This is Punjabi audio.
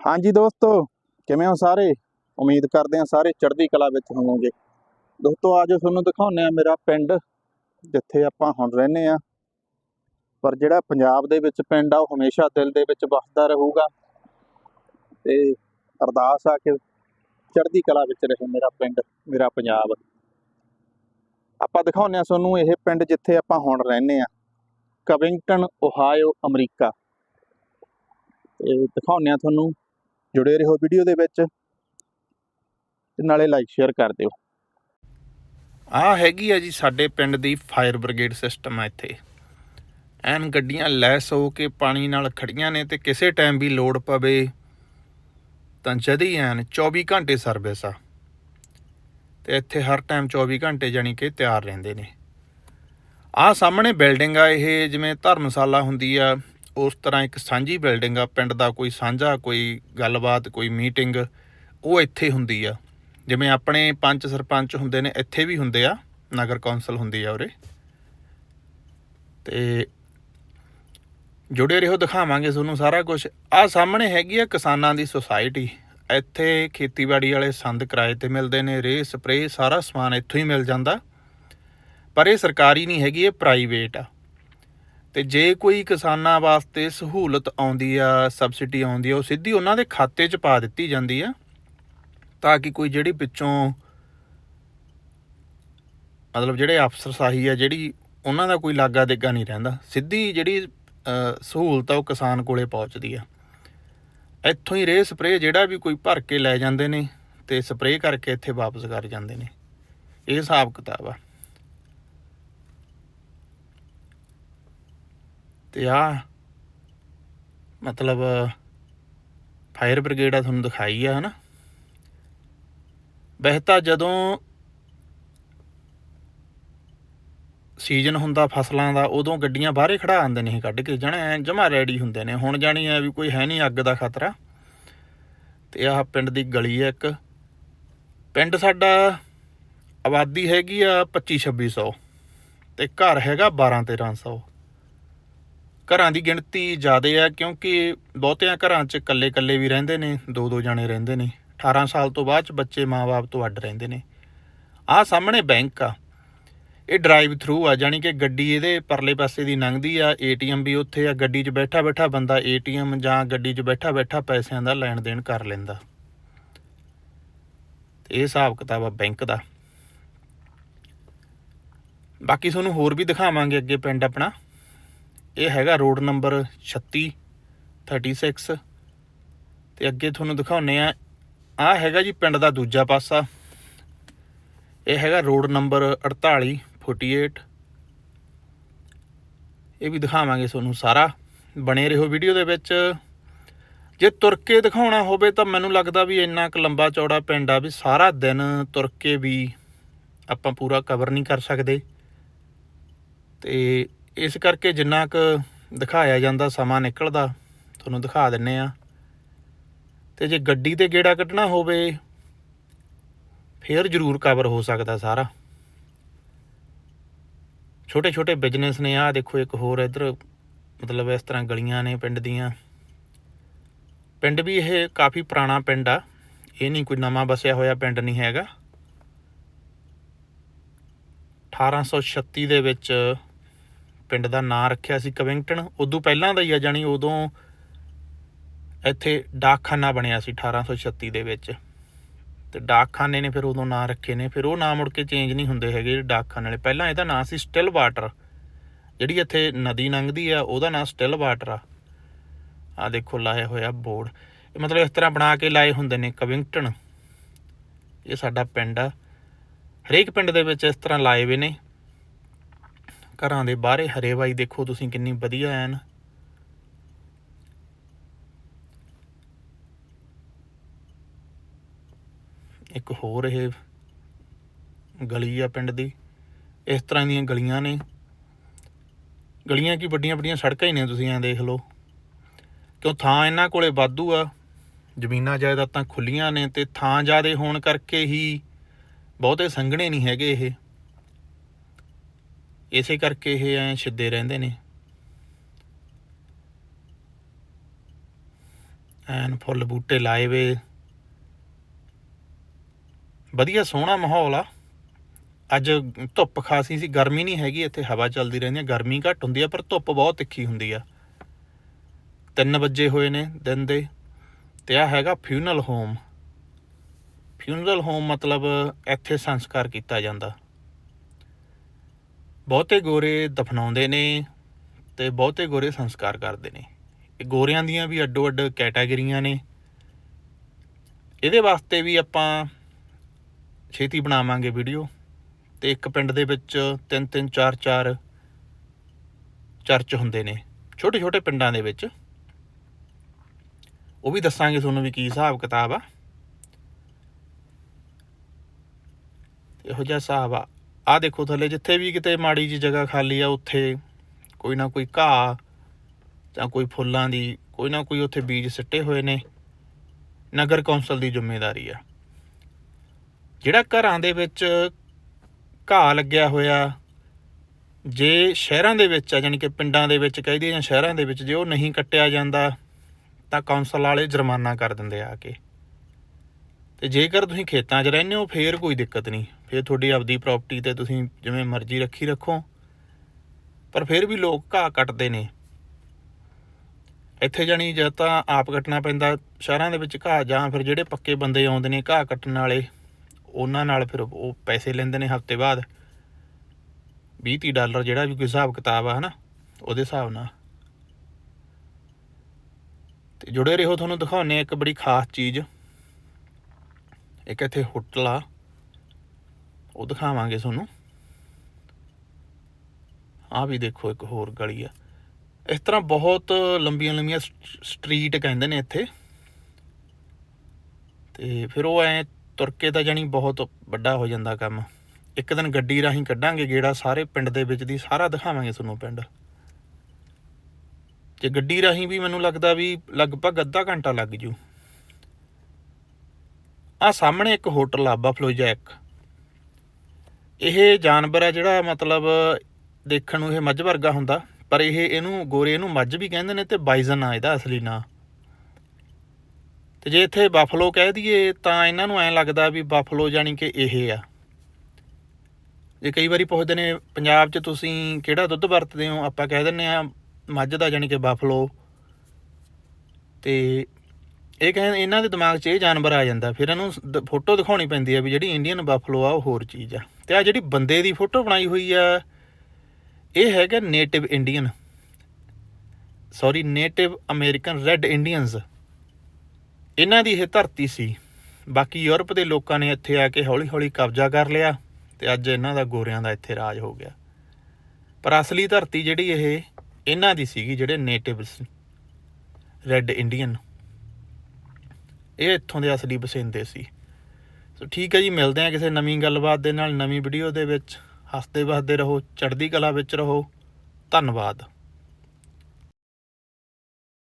ਹਾਂਜੀ ਦੋਸਤੋ, ਕਿਵੇਂ ਹੋ ਸਾਰੇ? ਉਮੀਦ ਕਰਦੇ ਹਾਂ ਸਾਰੇ ਚੜ੍ਹਦੀ ਕਲਾ ਵਿੱਚ ਹੋਵੋਗੇ। ਦੋਸਤੋ ਅੱਜ ਤੁਹਾਨੂੰ ਦਿਖਾਉਂਦੇ ਆ ਮੇਰਾ ਪਿੰਡ, ਜਿੱਥੇ ਆਪਾਂ ਹੁਣ ਰਹਿੰਦੇ ਆ ਪਰ ਜਿਹੜਾ ਪੰਜਾਬ ਦੇ ਵਿੱਚ ਪਿੰਡ ਆ, ਉਹ ਹਮੇਸ਼ਾ ਦਿਲ ਦੇ ਵਿੱਚ ਵਸਦਾ ਰਹੂਗਾ। ਤੇ ਅਰਦਾਸ ਆ ਕਿ ਚੜ੍ਹਦੀ ਕਲਾ ਵਿੱਚ ਰਹੇ ਮੇਰਾ ਪਿੰਡ, ਮੇਰਾ ਪੰਜਾਬ। ਆਪਾਂ ਦਿਖਾਉਂਦੇ ਆ ਤੁਹਾਨੂੰ ਇਹ ਪਿੰਡ ਜਿੱਥੇ ਆਪਾਂ ਹੁਣ ਰਹਿੰਦੇ ਆ ਕਵਿੰਗਟਨ, ਓਹਾਇਓ, ਅਮਰੀਕਾ। ਤੇ ਦਿਖਾਉਂਦੇ ਆ ਤੁਹਾਨੂੰ ਜੁੜੇ ਰਹੋ ਵੀਡੀਓ ਦੇ ਵਿੱਚ ਤੇ ਨਾਲੇ ਲਾਈਕ ਸ਼ੇਅਰ ਕਰ ਦਿਓ। ਆ ਹੈਗੀ ਆ ਜੀ ਸਾਡੇ ਪਿੰਡ ਦੀ ਫਾਇਰ ਬ੍ਰਿਗੇਡ ਸਿਸਟਮ ਆ ਇੱਥੇ। ਐਨ ਗੱਡੀਆਂ ਲੈਸ ਹੋ ਕੇ ਪਾਣੀ ਨਾਲ ਖੜੀਆਂ ਨੇ ਤੇ ਕਿਸੇ ਟਾਈਮ ਵੀ ਲੋੜ ਪਵੇ ਤਾਂ ਜਦ ਐਨ 24 ਘੰਟੇ ਸਰਵਿਸ ਆ। ਤੇ ਇੱਥੇ ਹਰ ਟਾਈਮ 24 ਘੰਟੇ ਜਾਣੀ ਕਿ ਤਿਆਰ ਰਹਿੰਦੇ ਨੇ। ਆ ਸਾਹਮਣੇ ਬਿਲਡਿੰਗ ਆ ਇਹ ਜਿਵੇਂ ਧਰਮਸ਼ਾਲਾ ਹੁੰਦੀ ਆ। ਉਸ ਤਰ੍ਹਾਂ ਇੱਕ ਸਾਂਝੀ ਬਿਲਡਿੰਗ ਆ, ਪਿੰਡ ਦਾ ਕੋਈ ਸਾਂਝਾ, ਕੋਈ ਗੱਲਬਾਤ, ਕੋਈ ਮੀਟਿੰਗ, ਉਹ ਇੱਥੇ ਹੁੰਦੀ ਆ। ਜਿਵੇਂ ਆਪਣੇ ਪੰਚ ਸਰਪੰਚ ਹੁੰਦੇ ਨੇ, ਇੱਥੇ ਵੀ ਹੁੰਦੇ ਆ, ਨਗਰ ਕੌਂਸਲ ਹੁੰਦੀ ਆ ਉਰੇ। ਤੇ ਜੁੜੇ ਰਹੋ, ਦਿਖਾਵਾਂਗੇ ਤੁਹਾਨੂੰ ਸਾਰਾ ਕੁਝ ਆ ਸਾਹਮਣੇ ਹੈਗੀ ਆ ਕਿਸਾਨਾਂ ਦੀ ਸੁਸਾਇਟੀ। ਇੱਥੇ ਖੇਤੀਬਾੜੀ ਵਾਲੇ ਸੰਦ ਕਿਰਾਏ ਤੇ ਮਿਲਦੇ ਨੇ ਰੇ ਸਪਰੇ ਸਾਰਾ ਸਮਾਨ ਇੱਥੋਂ ਹੀ ਮਿਲ ਜਾਂਦਾ। ਪਰ ਇਹ ਸਰਕਾਰੀ ਨਹੀਂ ਹੈਗੀ, ਇਹ ਪ੍ਰਾਈਵੇਟ ਆ। ਤੇ ਜੇ ਕੋਈ ਕਿਸਾਨਾਂ ਵਾਸਤੇ ਸਹੂਲਤ ਆਉਂਦੀ ਆ ਸਬਸਿਡੀ ਆਉਂਦੀ ਆ, ਉਹ ਸਿੱਧੀ ਉਹਨਾਂ ਦੇ ਖਾਤੇ 'ਚ ਪਾ ਦਿੱਤੀ ਜਾਂਦੀ ਆ, ਤਾਂ ਕਿ ਕੋਈ ਜਿਹੜੀ ਪਿੱਛੋਂ ਮਤਲਬ ਜਿਹੜੇ ਅਫਸਰਸ਼ਾਹੀ ਆ, ਜਿਹੜੀ ਉਹਨਾਂ ਦਾ ਕੋਈ ਲਾਗਾ ਦੇਗਾ ਨਹੀਂ ਰਹਿੰਦਾ। ਸਿੱਧੀ ਜਿਹੜੀ ਸਹੂਲਤ ਆ, ਉਹ ਕਿਸਾਨ ਕੋਲੇ ਪਹੁੰਚਦੀ ਆ। ਇੱਥੋਂ ਹੀ ਰੇ ਸਪਰੇ ਜਿਹੜਾ ਵੀ ਕੋਈ ਭਰ ਕੇ ਲੈ ਜਾਂਦੇ ਨੇ ਤੇ ਸਪਰੇ ਕਰਕੇ ਇੱਥੇ ਵਾਪਸ ਕਰ ਜਾਂਦੇ ਨੇ। ਇਹ ਹਿਸਾਬ ਕਿਤਾਬ ਆ। ਤੇ ਆ। ਮਤਲਬ, ਫਾਇਰ ਬ੍ਰਿਗੇਡ ਆ ਤੁਹਾਨੂੰ ਦਿਖਾਈ ਆ, ਹਨਾ? ਵੈਸੇ ਤਾਂ ਜਦੋਂ ਸੀਜ਼ਨ ਹੁੰਦਾ ਫਸਲਾਂ ਦਾ, ਉਦੋਂ ਗੱਡੀਆਂ ਬਾਹਰੇ ਖੜਾ ਆਉਂਦੇ ਨੇ ਕੱਢ ਕੇ, ਜਣਾ ਜਮਾ ਰੈਡੀ ਹੁੰਦੇ ਨੇ। ਹੁਣ ਜਾਣੀ ਆ ਵੀ ਕੋਈ ਹੈ ਨਹੀਂ ਅੱਗ ਦਾ ਖਤਰਾ। ਤੇ ਆਹ ਪਿੰਡ ਦੀ ਗਲੀ ਹੈ ਇੱਕ। ਪਿੰਡ ਸਾਡਾ ਆਬਾਦੀ ਹੈਗੀ ਆ 25 2600 ਤੇ ਘਰ ਹੈਗਾ 12 1300 ਘਰਾਂ ਦੀ ਗਿਣਤੀ ਜ਼ਿਆਦਾ ਆ ਕਿਉਂਕਿ ਬਹੁਤਿਆਂ ਘਰਾਂ 'ਚ ਇਕੱਲੇ-ਇਕੱਲੇ ਵੀ ਰਹਿੰਦੇ ਨੇ, ਦੋ ਦੋ ਜਾਣੇ ਰਹਿੰਦੇ ਨੇ। 18 ਸਾਲ ਤੋਂ ਬਾਅਦ 'ਚ ਬੱਚੇ ਮਾਪੇ ਤੋਂ ਅੱਡ ਰਹਿੰਦੇ ਨੇ। ਆਹ ਸਾਹਮਣੇ ਬੈਂਕ ਆ। ਇਹ ਡਰਾਈਵ ਥਰੂ ਆ ਜਾਨੀ ਕਿ ਗੱਡੀ ਇਹਦੇ ਪਰਲੇ ਪਾਸੇ ਦੀ ਲੰਘਦੀ ਆ, ਏਟੀਐਮ ਵੀ ਉੱਥੇ ਆ, ਗੱਡੀ 'ਚ ਬੈਠਾ ਬੈਠਾ ਬੰਦਾ ਏਟੀਐਮ ਜਾਂ ਗੱਡੀ 'ਚ ਬੈਠਾ ਬੈਠਾ ਪੈਸਿਆਂ ਦਾ ਲੈਣ ਦੇਣ ਕਰ ਲੈਂਦਾ। ਤੇ ਇਹ ਹਿਸਾਬ ਕਿਤਾਬ ਆ ਬੈਂਕ ਦਾ। ਬਾਕੀ ਤੁਹਾਨੂੰ ਹੋਰ ਵੀ ਦਿਖਾਵਾਂਗੇ ਅੱਗੇ ਪਿੰਡ ਆਪਣਾ। ਇਹ ਹੈਗਾ ਰੋਡ ਨੰਬਰ 36 36 ਤੇ ਅੱਗੇ ਤੁਹਾਨੂੰ ਦਿਖਾਉਨੇ ਆ ਆ ਹੈਗਾ ਜੀ ਪਿੰਡ ਦਾ ਦੂਜਾ ਪਾਸਾ। ਇਹ ਹੈਗਾ ਰੋਡ ਨੰਬਰ 48 48 ਇਹ ਵੀ ਦਿਖਾਵਾਂਗੇ ਤੁਹਾਨੂੰ ਸਾਰਾ। ਬਣੇ ਰਹੋ ਵੀਡੀਓ ਦੇ ਵਿੱਚ। ਜੇ ਤੁਰ ਕੇ ਦਿਖਾਉਣਾ ਹੋਵੇ ਤਾਂ ਮੈਨੂੰ ਲੱਗਦਾ ਵੀ ਇੰਨਾ ਕੁ ਲੰਬਾ ਚੌੜਾ ਪਿੰਡ ਆ ਵੀ ਸਾਰਾ ਦਿਨ ਤੁਰ ਕੇ ਵੀ ਆਪਾਂ ਪੂਰਾ ਕਵਰ ਨਹੀਂ ਕਰ ਸਕਦੇ। ਤੇ ਇਸ ਕਰਕੇ ਜਿੰਨਾ ਕੁ ਦਿਖਾਇਆ ਜਾਂਦਾ, ਸਮਾਂ ਨਿਕਲਦਾ, ਤੁਹਾਨੂੰ ਦਿਖਾ ਦਿੰਨੇ ਆ। ਤੇ ਜੇ ਗੱਡੀ ਤੇ ਗੇੜਾ ਕੱਢਣਾ ਹੋਵੇ, ਫੇਰ ਜ਼ਰੂਰ ਕਵਰ ਹੋ ਸਕਦਾ ਸਾਰਾ। ਛੋਟੇ ਛੋਟੇ ਬਿਜ਼ਨਸ ਨੇ ਆ ਦੇਖੋ ਇੱਕ ਹੋਰ ਇੱਧਰ, ਮਤਲਬ ਇਸ ਤਰ੍ਹਾਂ ਗਲੀਆਂ ਨੇ ਪਿੰਡ ਦੀਆਂ। ਪਿੰਡ ਵੀ ਇਹ ਕਾਫੀ ਪੁਰਾਣਾ ਪਿੰਡ ਆ, ਇਹ ਨਹੀਂ ਕੋਈ ਨਵਾਂ ਬਸਿਆ ਹੋਇਆ ਪਿੰਡ ਨਹੀਂ ਹੈਗਾ। 1836 ਦੇ ਵਿੱਚ ਪਿੰਡ ਦਾ ਨਾਂ ਰੱਖਿਆ ਸੀ ਕਵਿੰਗਟਨ, ਉਦੋਂ ਪਹਿਲਾਂ ਦਾ ਹੀ ਆ ਜਾਨੀ ਉਦੋਂ ਇੱਥੇ ਡਾਕਖਾਨਾ ਬਣਿਆ ਸੀ 1836 ਦੇ ਵਿੱਚ। ਤੇ ਡਾਕਖਾਨੇ ਨੇ ਫਿਰ ਉਦੋਂ ਨਾਂ ਰੱਖੇ ਨੇ, ਫਿਰ ਉਹ ਨਾਂ ਮੁੜ ਕੇ ਚੇਂਜ ਨਹੀਂ ਹੁੰਦੇ ਹੈਗੇ ਡਾਕਖਾਨੇ ਵਾਲੇ। ਪਹਿਲਾਂ ਇਹਦਾ ਨਾਂ ਸੀ ਸਟਿਲ ਵਾਟਰ ਜਿਹੜੀ ਇੱਥੇ ਨਦੀ ਲੰਘਦੀ ਆ, ਉਹਦਾ ਨਾਂ ਸਟਿਲ ਵਾਟਰ ਆ। ਆ ਦੇਖੋ, ਲਾਇਆ ਹੋਇਆ ਬੋਰਡ। ਇਹ ਮਤਲਬ ਇਸ ਤਰ੍ਹਾਂ ਬਣਾ ਕੇ ਲਾਏ ਹੁੰਦੇ ਨੇ ਕਵਿੰਗਟਨ। ਇਹ ਸਾਡਾ ਪਿੰਡ ਆ। ਹਰੇਕ ਪਿੰਡ ਦੇ ਵਿੱਚ ਇਸ ਤਰ੍ਹਾਂ ਲਾਏ ਹੋਏ ਨੇ। ਘਰਾਂ ਦੇ ਬਾਹਰੇ ਹਰੇਵਾਈ ਦੇਖੋ, ਤੁਸੀਂ ਕਿੰਨੀ ਵਧੀਆ ਐਨ। ਇੱਕ ਹੋਰ ਇਹ ਗਲੀ ਆ ਪਿੰਡ ਦੀ। ਇਸ ਤਰ੍ਹਾਂ ਦੀਆਂ ਗਲੀਆਂ ਨੇ। ਗਲੀਆਂ ਕੀ ਵੱਡੀਆਂ ਵੱਡੀਆਂ ਸੜਕਾਂ ਹੀ ਨੇ ਤੁਸੀਂ ਐਂ ਦੇਖ ਲਓ। ਕਿਉਂ ਥਾਂ ਇਹਨਾਂ ਕੋਲੇ ਵਾਧੂ ਆ। ਜ਼ਮੀਨਾਂ ਜਾਇਦਾਦਾਂ ਖੁੱਲੀਆਂ ਨੇ ਤੇ ਥਾਂ ਜ਼ਿਆਦੇ ਹੋਣ ਕਰਕੇ ਹੀ ਬਹੁਤੇ ਸੰਘਣੇ ਨਹੀਂ ਹੈਗੇ ਇਹ। ਇਸੇ ਕਰਕੇ ਇਹ ਐ ਸਿੱਧੇ ਰਹਿੰਦੇ ਨੇ। ਐਨ ਫੁੱਲ ਬੂਟੇ ਲਾਏ ਵੇ। ਵਧੀਆ ਸੋਹਣਾ ਮਾਹੌਲ ਆ। ਅੱਜ ਧੁੱਪ ਖਾਸੀ ਸੀ, ਗਰਮੀ ਨਹੀਂ ਹੈਗੀ, ਇੱਥੇ ਹਵਾ ਚੱਲਦੀ ਰਹਿੰਦੀ ਆ। ਗਰਮੀ ਘੱਟ ਹੁੰਦੀ ਆ, ਪਰ ਧੁੱਪ ਬਹੁਤ ਤਿੱਖੀ ਹੁੰਦੀ ਆ। 3 ਵਜੇ ਹੋਏ ਨੇ ਦਿਨ ਦੇ, ਤੇ ਆ ਹੈਗਾ ਫਿਊਨਲ ਹੋਮ ਫਿਊਨਰਲ ਹੋਮ ਮਤਲਬ ਇੱਥੇ ਸੰਸਕਾਰ ਕੀਤਾ ਜਾਂਦਾ। ਬਹੁਤੇ ਗੋਰੇ ਦਫਨਾਉਂਦੇ ਨੇ ਤੇ ਬਹੁਤੇ ਗੋਰੇ ਸੰਸਕਾਰ ਕਰਦੇ ਨੇ। ਇਹ ਗੋਰਿਆਂ ਦੀਆਂ ਵੀ ਅੱਡੋ ਅੱਡ ਕੈਟਾਗਰੀਆਂ ਨੇ। ਇਹਦੇ ਵਾਸਤੇ ਵੀ ਆਪਾਂ ਛੇਤੀ ਬਣਾਵਾਂਗੇ ਵੀਡੀਓ ਤੇ ਇੱਕ ਪਿੰਡ ਦੇ ਵਿੱਚ ਤਿੰਨ ਤਿੰਨ, ਚਾਰ ਚਾਰ ਚਰਚ ਹੁੰਦੇ ਨੇ ਛੋਟੇ ਛੋਟੇ ਪਿੰਡਾਂ ਦੇ ਵਿੱਚ। ਉਹ ਵੀ ਦੱਸਾਂਗੇ ਤੁਹਾਨੂੰ ਵੀ ਕੀ ਹਿਸਾਬ ਕਿਤਾਬ ਆ। ਇਹੋ ਜਿਹਾ ਹਿਸਾਬ ਆ। ਆ ਦੇਖੋ ਥੱਲੇ, ਜਿੱਥੇ ਵੀ ਕਿਤੇ ਮਾੜੀ ਜੀ ਜਗ੍ਹਾ ਖਾਲੀ ਆ, ਉੱਥੇ ਕੋਈ ਨਾ ਕੋਈ ਘਾਹ ਜਾਂ ਕੋਈ ਫੁੱਲਾਂ ਦੀ, ਕੋਈ ਨਾ ਕੋਈ ਉੱਥੇ ਬੀਜ ਸਿੱਟੇ ਹੋਏ ਨੇ। ਨਗਰ ਕੌਂਸਲ ਦੀ ਜ਼ਿੰਮੇਵਾਰੀ ਆ। ਜਿਹੜਾ ਘਰਾਂ ਦੇ ਵਿੱਚ ਘਾਹ ਲੱਗਿਆ ਹੋਇਆ, ਜੇ ਸ਼ਹਿਰਾਂ ਦੇ ਵਿੱਚ ਆ ਯਾਨੀ ਕਿ ਪਿੰਡਾਂ ਦੇ ਵਿੱਚ ਕਹਿ ਦਈਏ ਜਾਂ ਸ਼ਹਿਰਾਂ ਦੇ ਵਿੱਚ ਜੇ ਉਹ ਨਹੀਂ ਕੱਟਿਆ ਜਾਂਦਾ, ਤਾਂ ਕੌਂਸਲ ਵਾਲੇ ਜੁਰਮਾਨਾ ਕਰ ਦਿੰਦੇ ਆ ਆ ਕੇ। ਤੇ ਜੇਕਰ ਤੁਸੀਂ ਖੇਤਾਂ 'ਚ ਰਹਿੰਦੇ ਹੋ, ਫੇਰ ਕੋਈ ਦਿੱਕਤ ਨਹੀਂ। ਫਿਰ ਤੁਹਾਡੀ ਆਪਦੀ ਪ੍ਰਾਪਰਟੀ ਤੇ ਤੁਸੀਂ ਜਿਵੇਂ ਮਰਜ਼ੀ ਰੱਖੀ ਰੱਖੋ। ਪਰ ਫਿਰ ਵੀ ਲੋਕ ਘਾਹ ਕੱਟਦੇ ਨੇ। ਇੱਥੇ ਜਾਣੀ ਜਾਂ ਤਾਂ ਆਪ ਕੱਟਣਾ ਪੈਂਦਾ, ਸ਼ਹਿਰਾਂ ਦੇ ਵਿੱਚ ਘਾਹ ਜਾਂ ਫਿਰ ਜਿਹੜੇ ਪੱਕੇ ਬੰਦੇ ਆਉਂਦੇ ਨੇ ਘਾਹ ਕੱਟਣ ਵਾਲੇ, ਉਹਨਾਂ ਨਾਲ ਫਿਰ ਉਹ ਪੈਸੇ ਲੈਂਦੇ ਨੇ ਹਫ਼ਤੇ ਬਾਅਦ। 20 30 ਡਾਲਰ ਜਿਹੜਾ ਵੀ ਕੋਈ ਹਿਸਾਬ ਕਿਤਾਬ ਆ, ਹਨਾ, ਉਹਦੇ ਹਿਸਾਬ ਨਾਲ। ਤੇ ਜੁੜੇ ਰਹੋ, ਤੁਹਾਨੂੰ ਦਿਖਾਉਨੇ ਆ ਇੱਕ ਬੜੀ ਖਾਸ ਚੀਜ਼। ਇੱਕ ਇੱਥੇ ਹੋਟਲ ਆ। ਉਹ ਦਿਖਾਵਾਂਗੇ ਤੁਹਾਨੂੰ। ਆ ਵੀ ਦੇਖੋ ਇੱਕ ਹੋਰ ਗਲੀ ਆ। ਇਸ ਤਰ੍ਹਾਂ ਬਹੁਤ ਲੰਬੀਆਂ ਲੰਬੀਆਂ ਸਟਰੀਟ ਕਹਿੰਦੇ ਨੇ ਇੱਥੇ। ਤੇ ਫਿਰ ਉਹ ਐ ਤੁਰ ਕੇ ਤਾਂ ਜਾਣੀ ਬਹੁਤ ਵੱਡਾ ਹੋ ਜਾਂਦਾ ਕੰਮ। ਇੱਕ ਦਿਨ ਗੱਡੀ ਰਾਹੀਂ ਕੱਢਾਂਗੇ ਗੇੜਾ ਸਾਰੇ ਪਿੰਡ ਦੇ ਵਿੱਚ ਦੀ, ਸਾਰਾ ਦਿਖਾਵਾਂਗੇ ਤੁਹਾਨੂੰ ਪਿੰਡ। ਜੇ ਗੱਡੀ ਰਾਹੀਂ ਵੀ ਮੈਨੂੰ ਲੱਗਦਾ ਵੀ ਲਗਭਗ ਅੱਧਾ ਘੰਟਾ ਲੱਗ ਜੂ। ਆ ਸਾਹਮਣੇ ਇੱਕ ਹੋਟਲ ਆ, ਬਫਲੋ ਜੈਕ। ਇਹ ਜਾਨਵਰ ਆ ਜਿਹੜਾ ਮਤਲਬ ਦੇਖਣ ਨੂੰ ਇਹ ਮੱਝ ਵਰਗਾ ਹੁੰਦਾ, ਪਰ ਇਹ ਇਹਨੂੰ ਗੋਰੇ ਇਹਨੂੰ ਮੱਝ ਵੀ ਕਹਿੰਦੇ ਨੇ ਤੇ ਬਾਈਜ਼ਨ ਆ ਇਹਦਾ ਅਸਲੀ ਨਾਂ। ਤੇ ਜੇ ਇੱਥੇ ਬਫਲੋ ਕਹਿ ਦਈਏ, ਤਾਂ ਇਹਨਾਂ ਨੂੰ ਐਂ ਲੱਗਦਾ ਵੀ ਬਫਲੋ ਜਾਨੀ ਕਿ ਇਹ ਆ। ਜੇ ਕਈ ਵਾਰੀ ਪੁੱਛਦੇ ਨੇ, ਪੰਜਾਬ 'ਚ ਤੁਸੀਂ ਕਿਹੜਾ ਦੁੱਧ ਵਰਤਦੇ ਹੋ? ਆਪਾਂ ਕਹਿ ਦਿੰਨੇ ਆ ਮੱਝ ਦਾ ਜਾਨੀ ਕਿ ਬਫਲੋ। ਤੇ ਇਹ ਕਹਿੰਦੇ ਇਹਨਾਂ ਦੇ ਦਿਮਾਗ 'ਚ ਇਹ ਜਾਨਵਰ ਆ ਜਾਂਦਾ। ਫਿਰ ਇਹਨੂੰ ਦ- ਫੋਟੋ ਦਿਖਾਉਣੀ ਪੈਂਦੀ ਆ ਵੀ ਜਿਹੜੀ ਇੰਡੀਅਨ ਬਫਲੋ ਆ, ਉਹ ਹੋਰ ਚੀਜ਼ ਆ। ਤੇ ਆ ਜਿਹੜੀ ਬੰਦੇ ਦੀ ਫੋਟੋ ਬਣਾਈ ਹੋਈ ਆ, ਇਹ ਹੈਗਾ native Indian sorry native American red Indians ਇਹਨਾਂ ਦੀ ਇਹ ਧਰਤੀ ਸੀ। ਬਾਕੀ ਯੂਰਪ ਦੇ ਲੋਕਾਂ ਨੇ ਇੱਥੇ ਆ ਕੇ ਹੌਲੀ-ਹੌਲੀ ਕਬਜ਼ਾ ਕਰ ਲਿਆ ਤੇ ਅੱਜ ਇਹਨਾਂ ਦਾ ਗੋਰਿਆਂ ਦਾ ਇੱਥੇ ਰਾਜ ਹੋ ਗਿਆ। ਪਰ ਅਸਲੀ ਧਰਤੀ ਜਿਹੜੀ ਇਹ, ਇਹਨਾਂ ਦੀ ਸੀਗੀ ਜਿਹੜੇ ਨੇਟਿਵਸ ਰੈੱਡ ਇੰਡੀਅਨ ਇਹ ਇੱਥੋਂ ਦੇ ਅਸਲੀ ਬਸਿੰਦੇ ਸੀ। ਸੋ ਠੀਕ ਹੈ ਜੀ, ਮਿਲਦੇ ਆ ਕਿਸੇ ਨਵੀਂ ਗੱਲਬਾਤ ਦੇ ਨਾਲ, ਨਵੀਂ ਵੀਡੀਓ ਦੇ ਵਿੱਚ। ਹੱਸਦੇ ਵਸਦੇ ਰਹੋ, ਚੜ੍ਹਦੀ ਕਲਾ ਵਿੱਚ ਰਹੋ। ਧੰਨਵਾਦ।